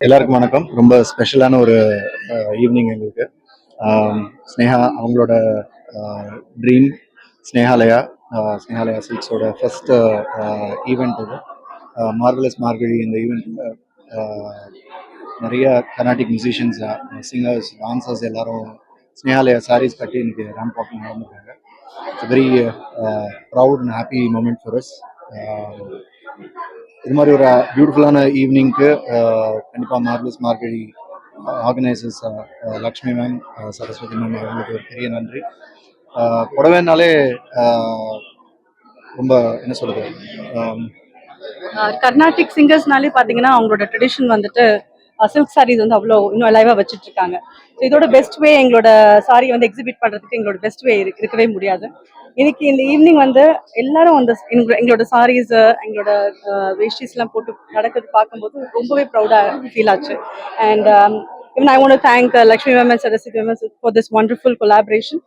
எல்லாருக்கும் வணக்கம். ரொம்ப ஸ்பெஷலான ஒரு ஈவினிங் எங்களுக்கு. ஸ்னேகா அவங்களோட ட்ரீம் ஸ்னேகாலயா ஸ்னேகாலயா சில்க்ஸோட ஃபர்ஸ்ட் ஈவெண்ட் இது. மார்வலஸ் மார்கழி இந்த ஈவெண்ட்டில் நிறைய கர்நாடிக் மியூசிஷியன்ஸ் சிங்கர்ஸ் டான்சர்ஸ் எல்லாரும் ஸ்னேகாலயா சாரீஸ் கட்டி இன்னைக்கு ramp walk நடந்துருக்காங்க it's very proud and happy moment for us இது மாதிரி ஒரு பியூட்டிஃபுல்லான ஈவினிங்க்கு கண்டிப்பாக marvellous Margazhi organisers Lakshmi ma'am Saraswathi ma'am அவங்களுக்கு ஒரு பெரிய நன்றி. புடவைனாலே ரொம்ப என்ன சொல்றது கர்நாடிக் சிங்கர்ஸ்னாலே பார்த்தீங்கன்னா அவங்களோட ட்ரெடிஷன் வந்துட்டு சில்க் சாரீஸ் வந்து அவ்வளோ இன்னும் அலைவாக வச்சுட்டு இருக்காங்க ஸோ இதோட பெஸ்ட் வே எங்களோட சாரியை வந்து எக்ஸிபிட் பண்ணுறதுக்கு எங்களோட பெஸ்ட் வே இருக்கவே முடியாது. இன்னைக்கு இந்த ஈவினிங் வந்து எல்லாரும் அந்த எங்களோட சாரீஸ் எங்களோட வேஷ்டிஸ்லாம் போட்டு நடக்கிறது பார்க்கும்போது ரொம்பவே ப்ரௌடாக ஃபீல் ஆச்சு. And even I want thank Lakshmi ma'am and Saraswathi ma'am for this wonderful collaboration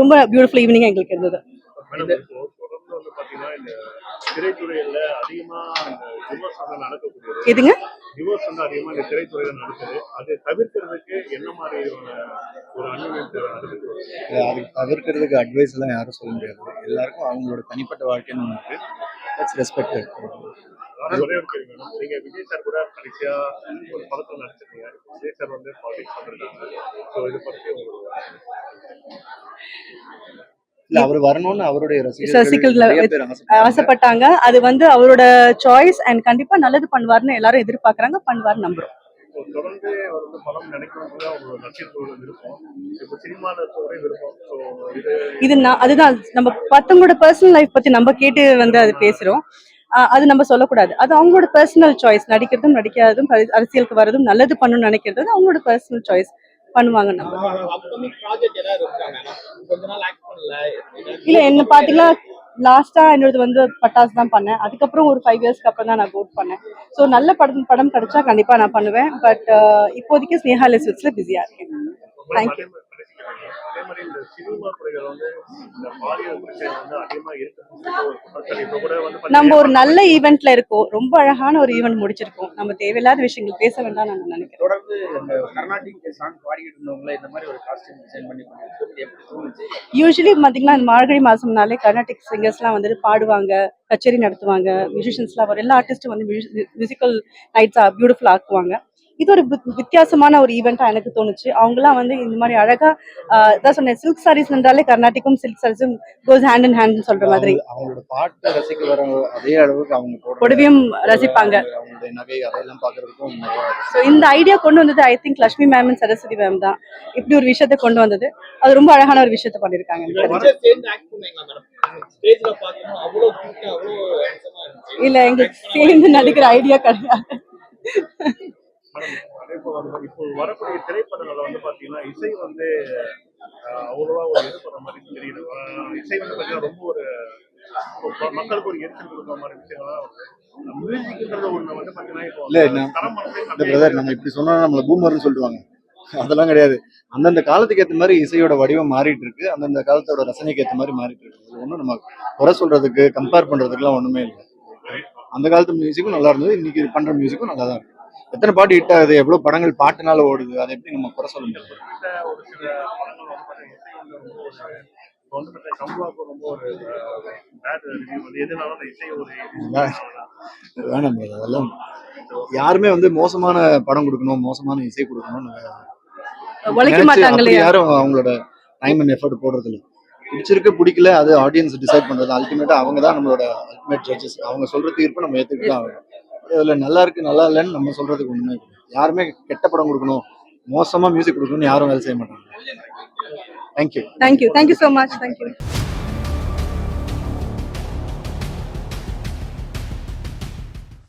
ரொம்ப பியூட்டிஃபுல் ஈவினிங் எங்களுக்கு இருந்தது. எதுங்க? டிவோர்ஸ் வந்து அதிகமா இந்த திரைத்துறையில நடக்குது. அது தவிர்க்கிறதுக்கு என்ன மாதிரி ஒரு அனுபவத்தை அதுக்கு தவிர்க்கிறதுக்கு அட்வைஸ் எல்லாம் யாரும் சொல்ல முடியாது. எல்லாருக்கும் அவங்களோட தனிப்பட்ட வாழ்க்கைன்னு ஒன்று இருக்கு. தட்ஸ் ரெஸ்பெக்டட் அதாவது ஒரே ஒரு கேள்வி மேடம். நீங்க விஜய் சார் கூட கடைசியா ஒரு படத்துல நடிச்சிருக்கீங்க. விஜய் சார் வந்து பாலிடிக்ஸ் வந்திருக்காங்க. ஸோ இது பத்தி உங்களுக்கு அவர் வரணும்னு அவருடைய ஆசைப்படுறாங்க. ஆசைப்பட்டாங்க. அது வந்து அவரோட சாய்ஸ் அண்ட் கண்டிப்பா நல்லது பண்ணுவார்னு எல்லாரும் எதிர்பார்க்கறாங்க. பண்ணுவார் நம்புறோம். தொடர்ந்து அவர் வந்து படம் நினைக்கணும்னு அவங்களோட ரசிகர்களோட விருப்பம் இப்போ சினிமாவில் இருக்கவரே விருப்பம். ஸோ இது நான் அதுதான். நம்ம மத்தவங்களோட பர்சனல் லைஃப் பத்தி நம்ம கேட்டு வந்து அது பேசுறோம். அது நம்ம சொல்லக்கூடாது. அது அவங்களோட பர்சனல் சாய்ஸ் நடிக்கிறதும் நடிக்காததும் அரசியலுக்கு வரதும் நல்லது பண்ணணும்னு நினைக்கிறது அவங்களோட பர்சனல் சாய்ஸ் பண்ணுவாங்க இல்ல என்ன பாத்தீங்கன்னா லாஸ்டா என்னோடது வந்து பட்டாஸ் தான் பண்ணேன். அதுக்கப்புறம் ஒரு ஃபைவ் இயர்ஸ்க்கு அப்புறம் தான் நான் கோட் பண்ணேன். ஸோ நல்ல படம் படம் கிடைச்சா கண்டிப்பா நான் பண்ணுவேன். பட் இப்போதைக்கு ஸ்னேஹா லிஸ்ட்ல பிஸியா இருக்கேன். அதே மாதிரி இந்த சினிமா துறைகள் வந்து இந்த பாலியல் பிரச்சனை வந்து அதிகமா வந்து நம்ம ஒரு நல்ல ஈவெண்ட்ல இருக்கோம். ரொம்ப அழகான ஒரு ஈவெண்ட் முடிச்சிருக்கோம். நம்ம தேவையில்லாத விஷயங்கள் பேச வேண்டாம் நான் நினைக்கிறேன். தொடர்ந்து இந்த கர்நாடிக் சாங் பாடிக்கிட்டு இருந்தவங்கள இந்த மாதிரி ஒரு காஸ்டியூம் டிசைன் பண்ணி யூஸ்வலி பாத்தீங்கன்னா இந்த மார்கழி மாசம்னாலே கர்நாடிக் சிங்கர்ஸ்லாம் வந்துட்டு பாடுவாங்க கச்சேரி நடத்துவாங்க மியூசிஷியன்ஸ்லாம் வரும். எல்லா ஆர்டிஸ்டும் வந்து மியூசிக்கல் நைட்ஸ் பியூட்டிஃபுல் ஆக்குவாங்க. இது ஒரு வித்- வித்தியாசமான ஒரு ஈவெண்ட்டா எனக்கு தோணுச்சு. அவங்கலாம் வந்து இந்த மாதிரி அழகா இதான் சொன்னேன் சில்க் சாரீஸ் என்றாலே கர்நாடிக்கும் சில்க் சாரீஸும் கோஸ் ஹேண்ட் இன் ஹேண்ட் சொல்ற மாதிரி. அவங்க- அவங்களோட பாட்டை ரசிக்க வர அதே அளவுக்கு அவங்க புடவையும் ரசிப்பாங்க. ஸோ இந்த ஐடியா கொண்டு வந்தது I think Lakshmi ma'am and Saraswathi ma'am தான். இப்படி ஒரு விஷயத்தை கொண்டு வந்தது. அது ரொம்ப அழகான ஒரு விஷயத்த பண்ணிருக்காங்க இல்ல எங்களுக்கு சேர்ந்து நடிக்கிற ஐடியா கிடையாது மேடம் அதே போல வந்து இப்போ வரக்கூடிய திரைப்படங்கள்ல வந்து பாத்தீங்கன்னா இசை வந்து அவ்வளவா ஒரு இது பண்ண மாதிரி தெரியல. ஆஹ், இசை வந்து பாத்தீங்கன்னா ரொம்ப ஒரு மக்களுக்கு ஒரு எரிச்சல் கொடுக்குற மாதிரி விஷயங்கள்லாம் நம்ம இப்படி சொன்னா நம்மள பூமர்னு சொல்லுவாங்க. அதெல்லாம் கிடையாது. அந்தந்த காலத்துக்கு ஏத்த மாதிரி இசையோட வடிவம் மாறிட்டு இருக்கு. அந்தந்த காலத்தோட ரசனைக்கு ஏத்த மாதிரி மாறிட்டு இருக்கு. ஒண்ணும் நம்ம குறை சொல்றதுக்கு கம்பேர் பண்றதுக்குலாம் ஒண்ணுமே இல்லை. அந்த காலத்து மியூசிக்கும் நல்லா இருந்தது. இன்னைக்கு பண்ற மியூசிக்கும் நல்லா தான் இருக்கு. எத்தனை பாட்டு ஹிட் ஆகுது? எவ்வளவு படங்கள் பாட்டுனால ஓடுது? அதை எப்படி நம்ம குறை சொல்ல ஒரு வேணாம். அதெல்லாம் யாருமே வந்து மோசமான படம் கொடுக்கணும் மோசமான இசை இல்லையா? யாரும் அவங்களோட டைம் அண்ட் எஃபர்ட் போடுறது இல்ல பிடிச்சிருக்கு பிடிக்கல அது ஆடியன்ஸ் டிசைட் பண்றது. அல்டிமேட்டா அவங்க தான் நம்மளோட அல்டிமேட் ஜட்ஜஸ் அவங்க சொல்ற தீர்ப்பு நம்ம ஏத்துக்கிட்டு தான் ஆகணும். இதுல நல்லா இருக்கு நல்லா இல்லைன்னு நம்ம சொல்றதுக்கு ஒன்றுமே இல்லை. யாருமே கெட்ட படம் கொடுக்கணும் மோசமா மியூசிக் கொடுக்கணும்னு யாரும் வேலை செய்ய மாட்டாங்க. Thank you thank you thank you so much thank you